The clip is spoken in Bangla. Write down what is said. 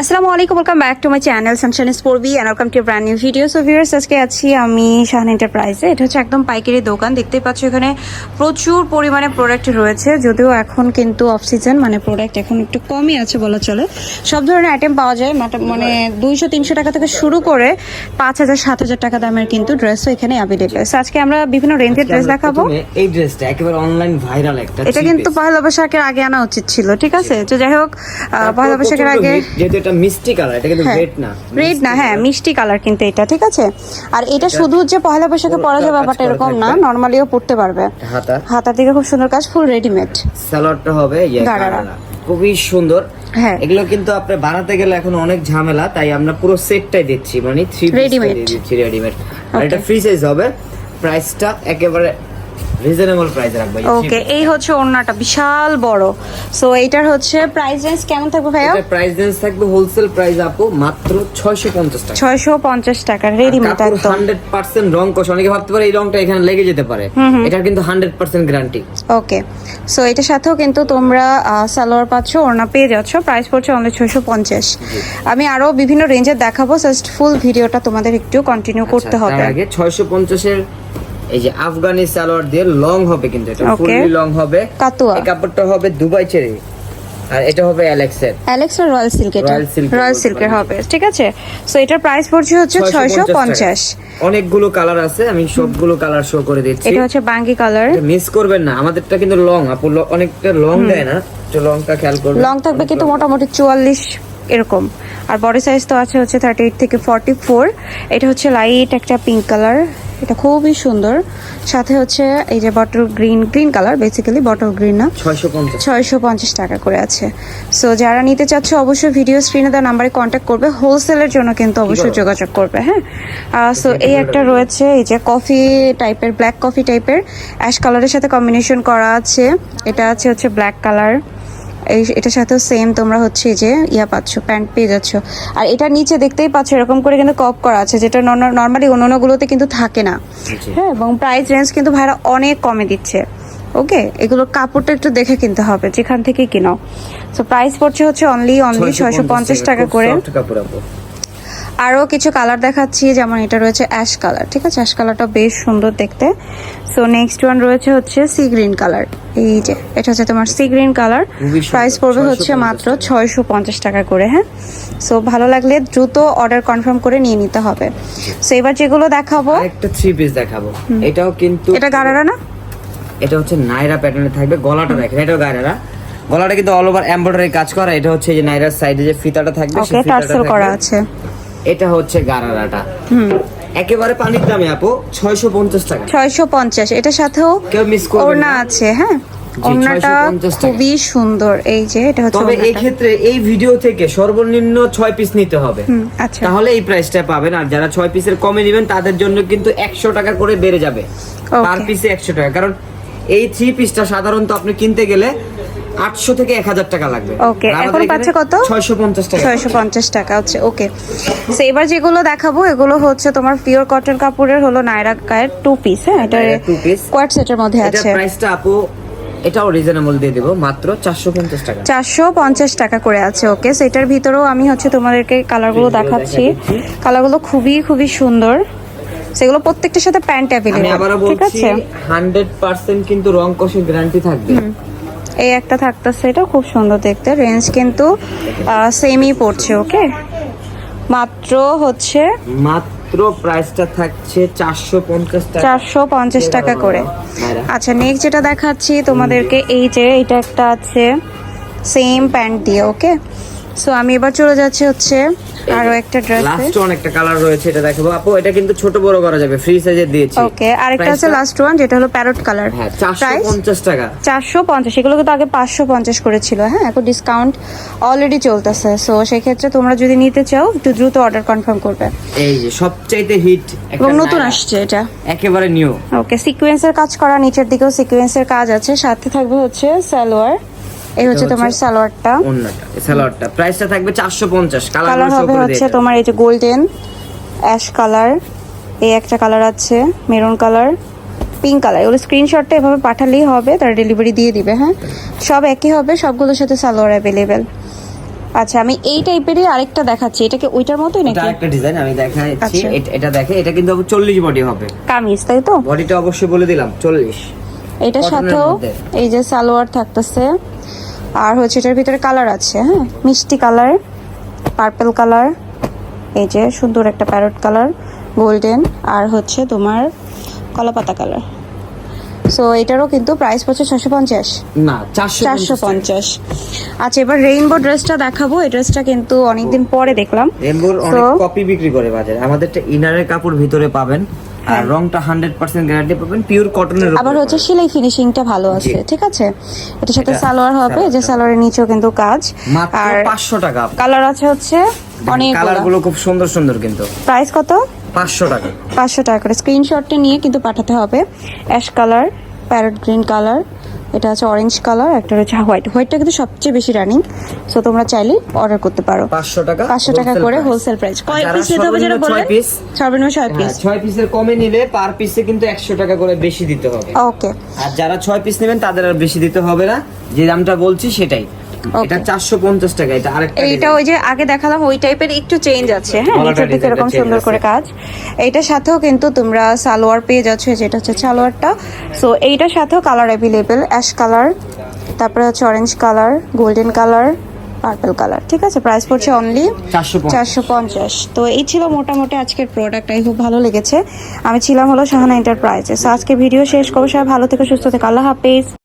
আসসালামু আলাইকুম welcome back to my channel Sunshine স্পোর্বি and welcome to brand new video so viewers আজকে আছি আমি শাহান এন্টারপ্রাইজে এটা হচ্ছে একদম পাইকারি দোকান দেখতেই পাচ্ছ এখানে প্রচুর পরিমাণে প্রোডাক্ট রয়েছে যদিও এখন কিন্তু অফ সিজন মানে প্রোডাক্ট এখন একটু কমই আছে বলা চলে। সব ধরনের আইটেম পাওয়া যায় মানে দুইশো তিনশো টাকা থেকে শুরু করে পাঁচ হাজার সাত হাজার টাকা দামের কিন্তু ড্রেসও এখানে অ্যাভেলেবল সো আজকে আমরা বিভিন্ন রেঞ্জের ড্রেস দেখাবো। এই ড্রেসটা একেবারে অনলাইন ভাইরাল একটা এটা কিন্তু। পয়লা বৈশাখের আগে আনা উচিত ছিল ঠিক আছে? তো যাই হোক পয়লা বৈশাখের আগে এটা মিষ্টি কালার এটা কিন্তু হ্যাঁ। রেড না। রেড না হ্যাঁ মিষ্টি কালার কিন্তু এটা ঠিক আছে? আর এটা শুধু যে পয়লা বৈশাখে পরা কাজ ব্যাপারটা এরকম না। নর্মালিও পড়তে পারবে। হাতা। হাতার দিকে খুব সুন্দর কাজ ফুল রেডিমেড সালোয়ারটা হবে ইয়ে। খুবই সুন্দর। হ্যাঁ। এগুলো কিন্তু আপনি বানাতে গেলে এখন অনেক ঝামেলা তাই আমরা পুরো সেটটাই দিচ্ছি মানে থ্রি Readymade. দিচ্ছি রেডিমেড আর এটা ফ্রি সাইজ হবে। প্রাইসটা একেবারে রিজনেবল প্রাইস রাখব ওকে এই হচ্ছে ওড়নাটা বিশাল বড়। সো এইটার হচ্ছে প্রাইস রেঞ্জ কেমন থাকবে ভাইয়া? এটা প্রাইস রেঞ্জ থাকবে হোলসেল প্রাইস আপু মাত্র 650 টাকা। ছয়শো পঞ্চাশ টাকা রেডিমেড একদম 100% রং কষ অনেকে ভাবতে পারে এই রংটা এখানে লেগে যেতে পারে। এটার কিন্তু 100% গ্যারান্টি ওকে সো এটার সাথেও কিন্তু তোমরা সালোয়ার পাচ্ছ ওড়না পেয়ে যাচ্ছ প্রাইস পড়ছে অনলি ছয়শো পঞ্চাশ। আমি আরও বিভিন্ন রেঞ্জের দেখাবো জাস্ট ফুল ভিডিওটা তোমাদের একটু কন্টিনিউ করতে হবে। আচ্ছা, আগে 650 এর এই যে আফগানি সালোয়ার দিয়ে লং হবে কিন্তু এটা ফুললি লং হবে। কাতুয়া। এই কাপড়টা হবে দুবাই চেরি। আর এটা হবে অ্যালেক্সের। অ্যালেক্স আর রয়্যাল সিল্ক এটা। রয়্যাল সিল্কের হবে ঠিক আছে? সো এটার প্রাইস পড়ছে হচ্ছে ছয়শো পঞ্চাশ অনেকগুলো কালার আছে আমি সবগুলো কালার শো করে দিচ্ছি। এটা হচ্ছে বাঙ্গি কালার মিস করবেন না আমাদেরটা কিন্তু লং আপু অনেকটা লং দেয় না তো লংটা খেয়াল করবেন। লং থাকবে কিন্তু মোটামুটি চুয়াল্লিশ এরকম। আর বডি সাইজ তো আছে হচ্ছে থার্টি এইট থেকে ফর্টি ফোর এটা হচ্ছে লাইট একটা পিঙ্ক কালার এটা খুবই সুন্দর। সাথে হচ্ছে এই যে bottle green green colour basically bottle green না? ছয়শো পঞ্চাশ। টাকা করে আছে। সো যারা নিতে চাচ্ছ অবশ্যই ভিডিও স্ক্রিনে দেওয়া নাম্বারে কন্ট্যাক্ট করবে। হোলসেলের জন্য কিন্তু অবশ্যই যোগাযোগ করবে হ্যাঁ? সো এই একটা রয়েছে এই যে কফি টাইপের ব্ল্যাক কফি টাইপের অ্যাশ কালারের সাথে কম্বিনেশন করা আছে। এটা আছে হচ্ছে ব্ল্যাক কালার এই এটার সাথেও সেম তোমরা হচ্ছে যে ইয়া পাচ্ছ প্যান্ট পেয়ে যাচ্ছ। আর এটা নিচে দেখতেই পাচ্ছ এরকম করে কিন্তু কপ করা আছে যেটা নর্মালি অন্যান্যগুলোতে কিন্তু থাকে না। হ্যাঁ এবং প্রাইস রেঞ্জ কিন্তু ভাইরা অনেক কমে দিচ্ছে। ওকে এগুলো কাপড়টা একটু দেখে কিনতে হবে যেখান থেকে কিনো। তো প্রাইস পড়ছে হচ্ছে অনলি অনলি ছয়শো পঞ্চাশ টাকা। করে। আরও কিছু কালার দেখাচ্ছি যেমন এটা রয়েছে অ্যাশ কালার ঠিক আছে? অ্যাশ কালারটা বেশ সুন্দর দেখতে। সো নেক্সট ওয়ান রয়েছে হচ্ছে সি গ্রিন কালার এই যে এটা হচ্ছে তোমার সি গ্রিন কালার প্রাইস পড়বে হচ্ছে মাত্র ছয়শো পঞ্চাশ টাকা করে হ্যাঁ? সো ভালো লাগলে দ্রুত অর্ডার কনফার্ম করে নিয়ে নিতে হবে। সো এবার যেগুলো দেখাবো একটা থ্রি পিস দেখাবো। এটাও কিন্তু এটা গারারা না? এটা হচ্ছে নাইরা প্যাটার্নে থাকবে। গলাটা দেখেন এটাও গায়রা গলাটা কিন্তু অল ওভার এমব্রয়ডারি কাজ করা। এটা হচ্ছে যে নাইরার সাইডে যে ফিতাটা থাকবে সেই ফিতাটা করা আছে। এটা হচ্ছে গারারাটা। একেবারে পানির দামে আপু 650 টাকা। ছয়শো পঞ্চাশ এটার সাথেও কেউ মিস ওড়না না। আছে হ্যাঁ? ওড়নাটা খুবই সুন্দর। এই যে এটা হচ্ছে তবে এই ক্ষেত্রে এই ভিডিও থেকে সর্বনিম্ন 6 পিস নিতে হবে। আচ্ছা। তাহলে এই প্রাইসটা পাবেন আর যারা 6 পিসের কমে নেবেন তাদের জন্য কিন্তু 100 টাকা করে বেড়ে যাবে। পার Okay. পিসে 100 টাকা। কারণ এই থ্রি পিসটা সাধারণত আপনি কিনতে গেলে 800 থেকে 1000 টাকা লাগবে। আর এখন পাচ্ছে কত? 650 টাকা। ছয়শো পঞ্চাশ টাকা হচ্ছে ওকে। তো এবার যেগুলো দেখাবো এগুলো হচ্ছে তোমার পিওর কটন কাপড়ের হলো নাইরা গায়ের টু পিস হ্যাঁ? এটা নায়রা two piece। কোয়াট সেটের মধ্যে আছে। প্রাইসটা আপু এটাও রিজনেবল দিয়ে দেবো মাত্র 450 টাকা। চারশো পঞ্চাশ টাকা করে আছে ওকে। সেটার ভিতরেও আমি হচ্ছে তোমাদেরকে কালারগুলো দেখাচ্ছি। কালারগুলো খুবই খুবই সুন্দর। সেগুলো প্রত্যেকটার সাথে প্যান্ট অ্যাভেলেবল ঠিক আছে? 100% কিন্তু রং কষের গ্যারান্টি থাকবে। এই একটা থাকতেছে এটা খুব সুন্দর দেখতে। রেঞ্জ কিন্তু সেমই পড়ছে ওকে মাত্র হচ্ছে মাত্র প্রাইসটা থাকছে 450 টাকা। চারশো পঞ্চাশ টাকা করে। আচ্ছা নেক্সট যেটা দেখাচ্ছি তোমাদেরকে এই যে এটা একটা আছে সেম প্যান্ট দিয়ে ওকে সো আমি এবার চলে যাচ্ছি হচ্ছে আরও একটা ড্রেসে লাস্ট ওয়ান একটা কালার রয়েছে এটা দেখাবো। আপু এটা কিন্তু ছোট বড় করা যাবে ফ্রি সাইজে দিয়েছি। ওকে আরেকটা আছে লাস্ট ওয়ান যেটা হলো প্যারট কালার হ্যাঁ প্রাইস 450 টাকা। চারশো পঞ্চাশ এগুলো কিন্তু আগে পাঁচশো পঞ্চাশ করেছিল হ্যাঁ এখন ডিসকাউন্ট অলরেডি চলতেছে। সো সেক্ষেত্রে তোমরা যদি নিতে চাও একটু দ্রুত অর্ডার কনফার্ম করবে। এই যে সবচাইতে হিট এবং নতুন আসছে এটা। একেবারে নিউ ওকে সিকোয়েন্সের কাজ করা নিচের দিকেও সিকোয়েন্সের কাজ আছে সাথে থাকবে হচ্ছে সালোয়ার। এই হচ্ছে তোমার সালোয়ারটা। অন্যটা সালোয়ারটা। প্রাইসটা থাকবে 450 কালার হবে হচ্ছে তোমার এই যে গোল্ডেন অ্যাশ কালার এই একটা কালার আছে মেরুন কালার পিঙ্ক কালার এগুলো স্ক্রিনশটটা এভাবে পাঠালেই হবে তারা ডেলিভারি দিয়ে দিবে হ্যাঁ? সব একই হবে সবগুলোর সাথে সালোয়ার অ্যাভেলেবেল আচ্ছা আমি এই টাইপেরই আরেকটা দেখাচ্ছি। এটা কি ওইটার মতোই নাকি? একটা ডিজাইন আমি দেখাচ্ছি। আচ্ছা। এটা- এটা দেখে এটা কিন্তু চল্লিশ বডি হবে। কামিজ তাই তো? বডিটা অবশ্যই বলে দিলাম চল্লিশ। এটার Cotton সাথেও এই যে সালোয়ার থাকতেছে। আর হচ্ছে এটার ভিতরে কালার আছে হ্যাঁ? মিষ্টি কালার পার্পল কালার এই যে সুন্দর একটা প্যারট কালার গোল্ডেন আর হচ্ছে তোমার কলাপাতা কালার। সো এটারও কিন্তু প্রাইস পড়ছে ছশো পঞ্চাশ। না চারশো পঞ্চাশ। আচ্ছা এবার রেইনবো ড্রেসটা দেখাবো। এই ড্রেসটা কিন্তু অনেকদিন পরে দেখলাম। So- অনেক কপি বিক্রি করে বাজারে। আমাদেরটা ইনারের কাপড় ভিতরে পাবেন। আর রংটা হান্ড্রেড পার্সেন্ট গ্যারান্টি পাবেন পিওর কটনের আবার হচ্ছে সেলাই ফিনিশিংটা ভালো আছে ঠিক আছে? এটার সাথে সালোয়ার হবে যে সালোয়ারের নিচেও কিন্তু কাজ। আর পাঁচশো টাকা। কালার আছে হচ্ছে অনেক কালারগুলো খুব সুন্দর সুন্দর কিন্তু। প্রাইস কত? পাঁচশো টাকা। পাঁচশো টাকা করে। স্ক্রিনশটটা নিয়ে কিন্তু পাঠাতে হবে। Ash colour parrot green colour এটা আছে অরেঞ্জ কালার একটা হচ্ছে হোয়াইট হোয়াইটটা কিন্তু সবচেয়ে বেশি রানিং সো তোমরা চাইলে অর্ডার করতে পারো। পাঁচশো টাকা পাঁচশো টাকা করে হোলসেল প্রাইস কয় পিস নিতে হবে যেটা বলে বললে? পিস সর্বনিম্ন ছয় হ্যাঁ, পিস ছয় পিসের কমে নিলে পার পিসে কিন্তু একশো টাকা করে বেশি দিতে হবে। ওকে আর যারা ছয় পিস নেবেন তাদের আর বেশি দিতে হবে না। যে দামটা বলছি সেটাই. এটা চারশো পঞ্চাশ টাকা এটা আরেকটা এইটা ওই যে আগে দেখালাম ওই টাইপের একটু চেঞ্জ আছে হ্যাঁ? নিচের দিকে এরকম সুন্দর করে কাজ। এইটার সাথেও কিন্তু তোমরা সালোয়ার পেয়ে যাচ্ছ যেটা হচ্ছে সালোয়ারটা। সো এইটার সাথেও কালার অ্যাভেলেবেল অ্যাশ কালার তারপরে হচ্ছে orange colour golden colour purple colour ঠিক আছে? প্রাইস পড়ছে অনলি চারশো পঞ্চাশ। তো এই ছিল মোটামুটি আজকের প্রোডাক্ট আই খুব ভালো লেগেছে। আমি ছিলাম হলো শাহানা এন্টারপ্রাইজে সো আজকে ভিডিও শেষ করব। সবাই ভালো থেকে সুস্থ থেকে। আল্লাহ হাফেজ।